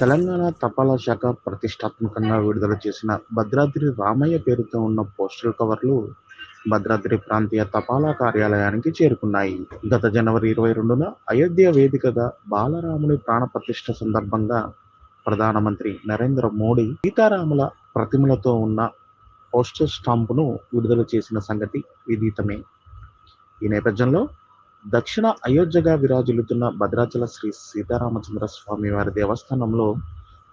తెలంగాణ తపాలా శాఖ ప్రతిష్టాత్మకంగా విడుదల చేసిన భద్రాద్రి రామయ్య పేరుతో ఉన్న పోస్టల్ కవర్లు భద్రాద్రి ప్రాంతీయ తపాలా కార్యాలయానికి చేరుకున్నాయి. గత జనవరి ఇరవై రెండున అయోధ్య వేదికగా బాలరాముని ప్రాణప్రతిష్ఠ సందర్భంగా ప్రధానమంత్రి నరేంద్ర మోడీ సీతారాముల ప్రతిమలతో ఉన్న పోస్టల్ స్టాంపును విడుదల చేసిన సంగతి విదితమే. ఈ నేపథ్యంలో దక్షిణ అయోధ్యగా విరాజిల్లుతున్న భద్రాచల శ్రీ సీతారామచంద్ర స్వామి వారి దేవస్థానంలో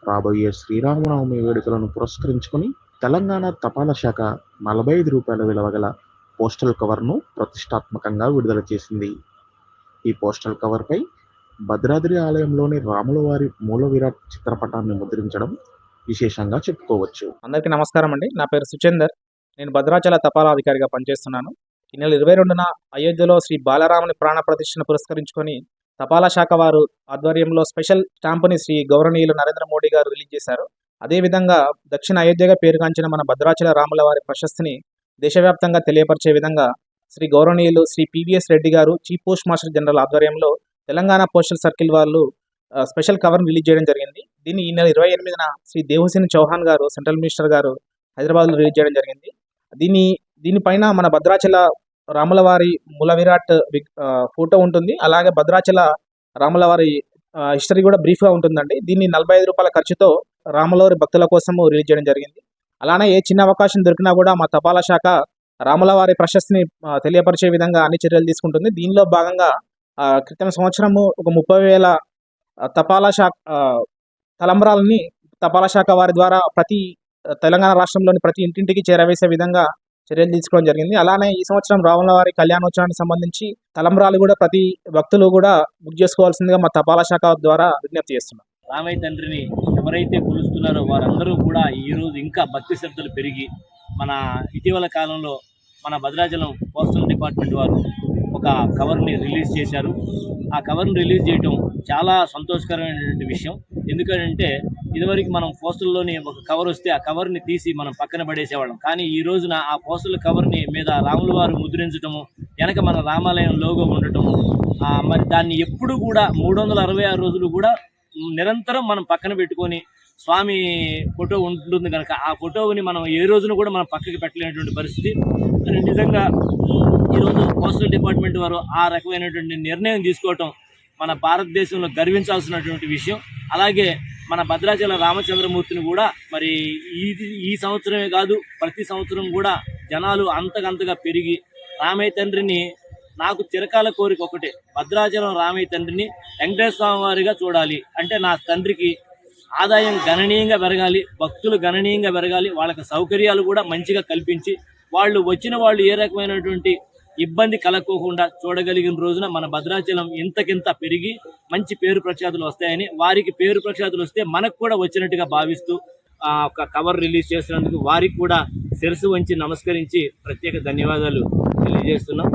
రాబోయే శ్రీరామనవమి వేడుకలను పురస్కరించుకొని తెలంగాణ తపాలా శాఖ నలభై ఐదు రూపాయల విలువగల పోస్టల్ కవర్ను ప్రతిష్టాత్మకంగా విడుదల చేసింది. ఈ పోస్టల్ కవర్పై భద్రాద్రి ఆలయంలోని రాములవారి మూల విరాట్ చిత్రపటాన్ని ముద్రించడం విశేషంగా చెప్పుకోవచ్చు. అందరికీ నమస్కారం అండి. నా పేరు సుచేందర్. నేను భద్రాచల తపాలా అధికారిగా పనిచేస్తున్నాను. ఈ నెల ఇరవై రెండున అయోధ్యలో శ్రీ బాలరాముని ప్రాణ ప్రతిష్టను పురస్కరించుకొని తపాలా శాఖ వారు ఆధ్వర్యంలో స్పెషల్ స్టాంపుని శ్రీ గౌరవనీయులు నరేంద్ర మోడీ గారు రిలీజ్ చేశారు. అదేవిధంగా దక్షిణ అయోధ్యగా పేరుగాంచిన మన భద్రాచల రాముల వారి ప్రశస్తిని దేశవ్యాప్తంగా తెలియపరిచే విధంగా శ్రీ గౌరవనీయులు శ్రీ పివిఎస్ రెడ్డి గారు చీఫ్ పోస్ట్ మాస్టర్ జనరల్ ఆధ్వర్యంలో తెలంగాణ పోస్టల్ సర్కిల్ వాళ్ళు స్పెషల్ కవర్ని రిలీజ్ చేయడం జరిగింది. దీన్ని ఈ నెల ఇరవై ఎనిమిదిన శ్రీ దేవసేన చౌహాన్ గారు సెంట్రల్ మినిస్టర్ గారు హైదరాబాద్లో రిలీజ్ చేయడం జరిగింది. దీని దీనిపైన మన భద్రాచల రాములవారి మూల విరాట్ విగ్- ఫోటో ఉంటుంది. అలాగే భద్రాచల రాములవారి హిస్టరీ కూడా బ్రీఫ్గా ఉంటుందండి. దీన్ని నలభై ఐదు రూపాయల ఖర్చుతో రాములవారి భక్తుల కోసము రిలీజ్ చేయడం జరిగింది. అలానే ఏ చిన్న అవకాశం దొరికినా కూడా మా తపాలా శాఖ రాములవారి ప్రశస్తిని తెలియపరిచే విధంగా అన్ని చర్యలు తీసుకుంటుంది. దీనిలో భాగంగా క్రితం సంవత్సరము ఒక ముప్పై వేల తపాలా శాఖ తలంబరాలని తపాలా శాఖ వారి ద్వారా ప్రతి తెలంగాణ రాష్ట్రంలోని ప్రతి ఇంటింటికి చేరవేసే విధంగా చర్యలు తీసుకోవడం జరిగింది. అలానే ఈ సంవత్సరం రావణ వారి కళ్యాణోత్సవానికి సంబంధించి తలంబరాలు కూడా ప్రతి భక్తులు కూడా బుక్ చేసుకోవాల్సిందిగా మా తపాలా శాఖ ద్వారా విజ్ఞప్తి చేస్తున్నాం. రామయ్య తండ్రిని ఎవరైతే కొలుస్తున్నారో వారందరూ కూడా ఈరోజు ఇంకా భక్తి శ్రద్ధలు పెరిగి మన ఇటీవల కాలంలో మన భద్రాచలం పోస్టల్ డిపార్ట్మెంట్ వారు ఒక కవర్ని రిలీజ్ చేశారు. ఆ కవర్ని రిలీజ్ చేయడం చాలా సంతోషకరమైనటువంటి విషయం. ఎందుకంటే ఇదివరకు మనం పోస్టుల్లోని ఒక కవర్ వస్తే ఆ కవర్ని తీసి మనం పక్కన పడేసేవాళ్ళం. కానీ ఈ రోజున ఆ పోస్టుల కవర్ని మీద రాముల వారు ముద్రించడము వెనక మన రామాలయం లోగో ఉండటము మరి దాన్ని ఎప్పుడు కూడా మూడు వందల అరవై ఆరు రోజులు కూడా నిరంతరం మనం పక్కన పెట్టుకొని స్వామి ఫోటో ఉంటుంది కనుక ఆ ఫోటోని మనం ఏ రోజున కూడా మనం పక్కకి పెట్టలేనటువంటి పరిస్థితి. మరి నిజంగా ఈరోజు పోస్టల్ డిపార్ట్మెంట్ వారు ఆ రకమైనటువంటి నిర్ణయం తీసుకోవటం మన భారతదేశంలో గర్వించాల్సినటువంటి విషయం. అలాగే మన భద్రాచల రామచంద్రమూర్తిని కూడా మరి ఈ ఈ సంవత్సరమే కాదు ప్రతి సంవత్సరం కూడా జనాలు అంతకంతగా పెరిగి రామయ్య తండ్రిని నాకు చిరకాల కోరిక ఒకటే. భద్రాచలం రామయ్య తండ్రిని వెంకటేశ్వర స్వామి వారిగా చూడాలి. అంటే నా తండ్రికి ఆదాయం గణనీయంగా పెరగాలి భక్తులు గణనీయంగా పెరగాలి వాళ్ళకి సౌకర్యాలు కూడా మంచిగా కల్పించి వాళ్ళు వచ్చిన వాళ్ళు ఏ రకమైనటువంటి ఇబ్బంది కలగకోకుండా చూడగలిగిన రోజున మన భద్రాచలం ఇంతకింత పెరిగి మంచి పేరు ప్రఖ్యాతులు వస్తాయని వారికి పేరు ప్రఖ్యాతులు వస్తే మనకు కూడా వచ్చినట్టుగా భావిస్తూ ఆ ఒక కవర్ రిలీజ్ చేసినందుకు వారికి కూడా శిరసు వంచి నమస్కరించి ప్రత్యేక ధన్యవాదాలు తెలియజేస్తున్నాం.